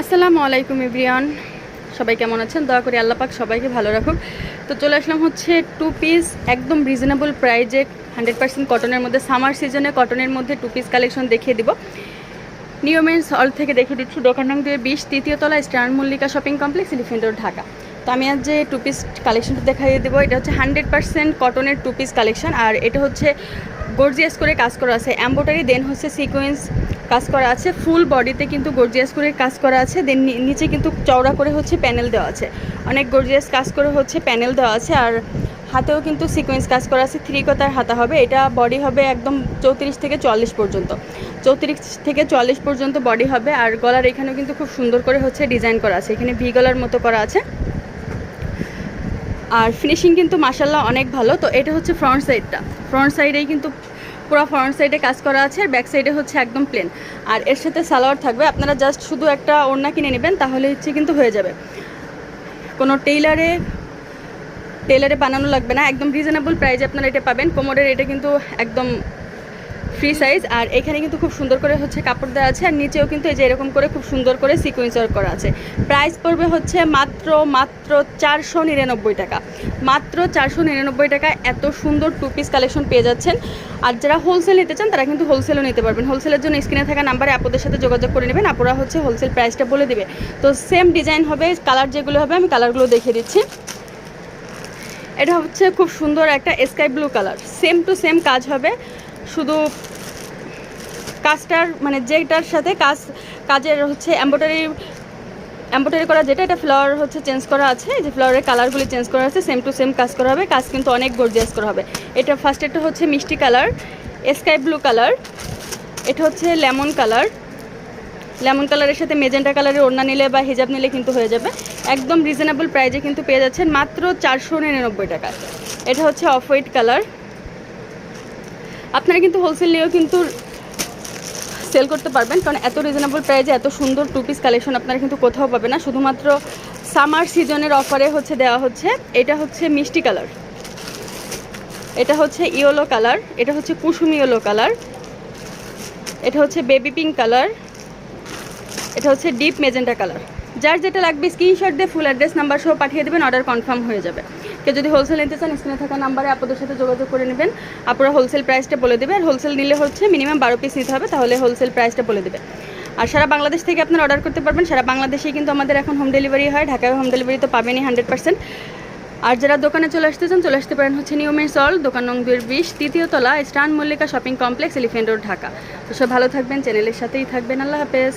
আসসালামু আলাইকুম ইব্রিয়ান সবাই কেমন আছেন? দয়া করে আল্লাহ পাক সবাইকে ভালো রাখুক। তো চলে আসলাম হচ্ছে টু পিস একদম রিজনেবল প্রাইজে হান্ড্রেড পার্সেন্ট কটনের মধ্যে। সামার সিজনে কটনের মধ্যে টু পিস কালেকশন দেখিয়ে দিব। নিয়মেন্স হল থেকে দেখিয়ে দিচ্ছি দোকান নং দুয়ে বিশ, তৃতীয় তলা star Mallika shopping complex elephant road Dhaka. তো আমি আজ যে টু পিস কালেকশনটা দেখাইয়ে দেবো, এটা হচ্ছে হান্ড্রেড পার্সেন্ট কটনের টু পিস কালেকশন আর এটা হচ্ছে গর্জিয়াস করে কাজ করা আছে। এম্বোটারি দেন হচ্ছে সিকোয়েন্স কাজ করা আছে ফুল বডিতে কিন্তু গর্জিয়াস করে কাজ করা আছে দেন নিচে কিন্তু চওড়া করে হচ্ছে প্যানেল দেওয়া আছে। অনেক গর্জিয়াস কাজ করে হচ্ছে প্যানেল দেওয়া আছে, আর হাতেও কিন্তু সিকোয়েন্স কাজ করা আছে থ্রি কথার হাতা হবে, এটা বডি হবে একদম চৌত্রিশ থেকে চল্লিশ পর্যন্ত। চৌত্রিশ থেকে চল্লিশ পর্যন্ত বডি হবে, আর গলার এখানেও কিন্তু খুব সুন্দর করে হচ্ছে ডিজাইন করা আছে, এখানে ভি গলার মতো করা আছে। আর ফিনিশিং কিন্তু মাসাল্লাহ অনেক ভালো, তো এটা হচ্ছে ফ্রন্ট সাইডটা ফ্রন্ট সাইডেই কিন্তু পুরো ফ্রন্ট সাইডে কাজ করা আছে, আর ব্যাক সাইডে হচ্ছে একদম প্লেন আর এর সাথে সালোয়ার থাকবে, আপনারা জাস্ট শুধু একটা ওড়না কিনে নেবেন, তাহলে হচ্ছে কিন্তু হয়ে যাবে। কোনো টেইলারে টেইলারে বানানো লাগবে না, একদম রিজনেবল প্রাইজে আপনারা এটা পাবেন। কোমরের এটা কিন্তু একদম ফ্রি সাইজ আর এখানে কিন্তু খুব সুন্দর করে হচ্ছে কাপড় দেওয়া আছে, আর নিচেও কিন্তু এই যে এরকম করে খুব সুন্দর করে সিকোয়েন্স ওয়ার্ক করা আছে। প্রাইস পড়বে হচ্ছে মাত্র মাত্র চারশো নিরানব্বই টাকা। মাত্র চারশো নিরানব্বই টাকা এত সুন্দর টু পিস কালেকশন পেয়ে যাচ্ছেন। আর যারা হোলসেল নিতে চান, তারা কিন্তু হোলসেলও নিতে পারবেন। হোলসেলের জন্য স্ক্রিনে থাকা নাম্বারে আপুদের সাথে যোগাযোগ করে নেবেন আপনারা হচ্ছে হোলসেল প্রাইসটা বলে দেবে। তো সেম ডিজাইন হবে কালার যেগুলো হবে, আমি কালারগুলো দেখিয়ে দিচ্ছি। এটা হচ্ছে খুব সুন্দর একটা sky blue colour same to same কাজ হবে। শুধু কাজটার মানে যেটার সাথে কাজ, কাজের হচ্ছে এম্ব্রয়ডারি এম্ব্রয়ডারি করা যেটা, এটা ফ্লাওয়ার হচ্ছে চেঞ্জ করা আছে। যে ফ্লাওয়ারের কালারগুলি চেঞ্জ করা আছে সেম টু সেম কাজ করা হবে। কাজ কিন্তু অনেক গর্জিয়াস করা হবে। এটা ফার্স্ট এটা হচ্ছে মিষ্টি কালার স্কাই ব্লু কালার এটা হচ্ছে লেমন কালার লেমন কালারের সাথে মেজেন্টা কালারের ওড়না নিলে বা হিজাব নিলে কিন্তু হয়ে যাবে। একদম রিজনেবল প্রাইজে কিন্তু পেয়ে যাচ্ছেন মাত্র চারশো নিরানব্বই টাকা। এটা হচ্ছে অফ হোয়াইট কালার আপনারা কিন্তু হোলসেল নিয়েও কিন্তু সেল করতে পারবেন। কারণ এত রিজনেবল প্রাইজে এত সুন্দর টু পিস কালেকশন আপনারা কিন্তু কোথাও পাবেন না। শুধুমাত্র সামার সিজনের অফারে হচ্ছে দেওয়া হচ্ছে। এটা হচ্ছে মিষ্টি কালার এটা হচ্ছে ইয়েলো কালার এটা হচ্ছে কুসুম ইয়েলো কালার এটা হচ্ছে বেবি পিঙ্ক কালার এটা হচ্ছে ডিপ মেজেন্টা কালার যার যেটা লাগবে স্ক্রিনশট দিয়ে ফুল অ্যাড্রেস নাম্বার সহ পাঠিয়ে দেবেন। অর্ডার কনফার্ম হয়ে যাবে। কেউ যদি হোলসেল নিতে চান স্ক্রিনে থাকা নাম্বারে আপনাদের সাথে যোগাযোগ করে নেবেন। আপনারা হোলসেল প্রাইসটা বলে দেবে আর হোলসেল নিলে হচ্ছে মিনিমাম বারো পিস নিতে হবে, তাহলে হোলসেল প্রাইসটা বলে দেবে আর সারা বাংলাদেশ থেকে আপনারা অর্ডার করতে পারবেন। সারা বাংলাদেশেই কিন্তু আমাদের এখন হোম ডেলিভারি হয়। ঢাকায় হোম ডেলিভারি তো পাবেনই হান্ড্রেড পার্সেন্ট আর যারা দোকানে চলে আসতে চান, চলে আসতে পারেন হচ্ছে নিয়মের সল দোকান নং দুয়ের বিশ তৃতীয়তলা star Mallika shopping complex elephant road Dhaka. তো সব ভালো থাকবেন চ্যানেলের সাথেই থাকবেন। আল্লাহ হাফেজ।